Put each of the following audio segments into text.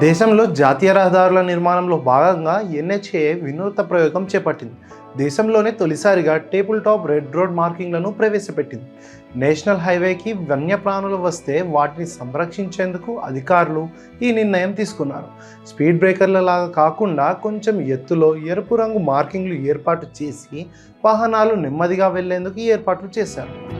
దేశంలో జాతీయ రహదారుల నిర్మాణంలో భాగంగా ఎన్హెచ్ఏ వినూత్న ప్రయోగం చేపట్టింది. దేశంలోనే తొలిసారిగా టేబుల్ టాప్ రెడ్ రోడ్ మార్కింగ్లను ప్రవేశపెట్టింది. నేషనల్ హైవేకి వన్యప్రాణులు వస్తే వాటిని సంరక్షించేందుకు అధికారులు ఈ నిర్ణయం తీసుకున్నారు. స్పీడ్ బ్రేకర్ల లాగా కాకుండా కొంచెం ఎత్తులో ఎరుపు రంగు మార్కింగ్లు ఏర్పాటు చేసి వాహనాలు నెమ్మదిగా వెళ్ళేందుకు ఏర్పాట్లు చేశారు.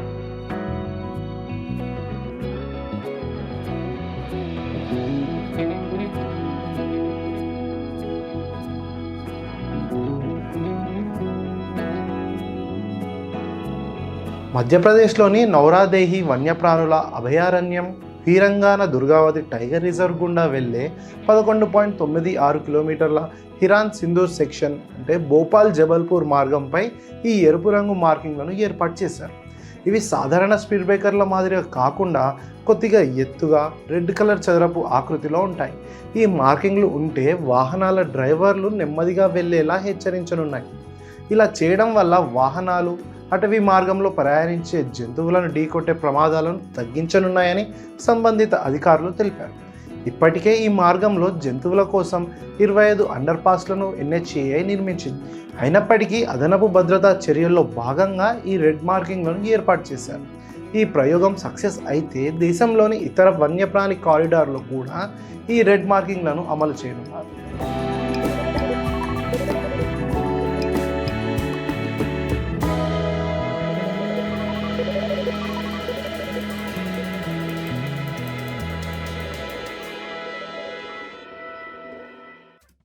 మధ్యప్రదేశ్లోని నౌరాదేహి వన్యప్రాణుల అభయారణ్యం వీరంగాన దుర్గావతి టైగర్ రిజర్వ్ గుండా వెళ్ళే పదకొండు పాయింట్ తొమ్మిది ఆరు కిలోమీటర్ల హిరాన్ సింధూర్ సెక్షన్ అంటే భోపాల్ జబల్పూర్ మార్గంపై ఈ ఎరుపు రంగు మార్కింగ్లను ఏర్పాటు చేశారు. ఇవి సాధారణ స్పీడ్ బ్రేకర్ల మాదిరిగా కాకుండా కొద్దిగా ఎత్తుగా రెడ్ కలర్ చదరపు ఆకృతిలో ఉంటాయి. ఈ మార్కింగ్లు ఉంటే వాహనాల డ్రైవర్లు నెమ్మదిగా వెళ్ళేలా హెచ్చరించనున్నాయి. ఇలా చేయడం వల్ల వాహనాలు అటవీ మార్గంలో ప్రయాణించే జంతువులను ఢీకొట్టే ప్రమాదాలను తగ్గించనున్నాయని సంబంధిత అధికారులు తెలిపారు. ఇప్పటికే ఈ మార్గంలో జంతువుల కోసం ఇరవై ఐదు అండర్ పాస్లను ఎన్హెచ్ఏఐ నిర్మించింది. అయినప్పటికీ అదనపు భద్రతా చర్యల్లో భాగంగా ఈ రెడ్ మార్కింగ్లను ఏర్పాటు చేశారు. ఈ ప్రయోగం సక్సెస్ అయితే దేశంలోని ఇతర వన్యప్రాణి కారిడార్లో కూడా ఈ రెడ్ మార్కింగ్లను అమలు చేయనున్నారు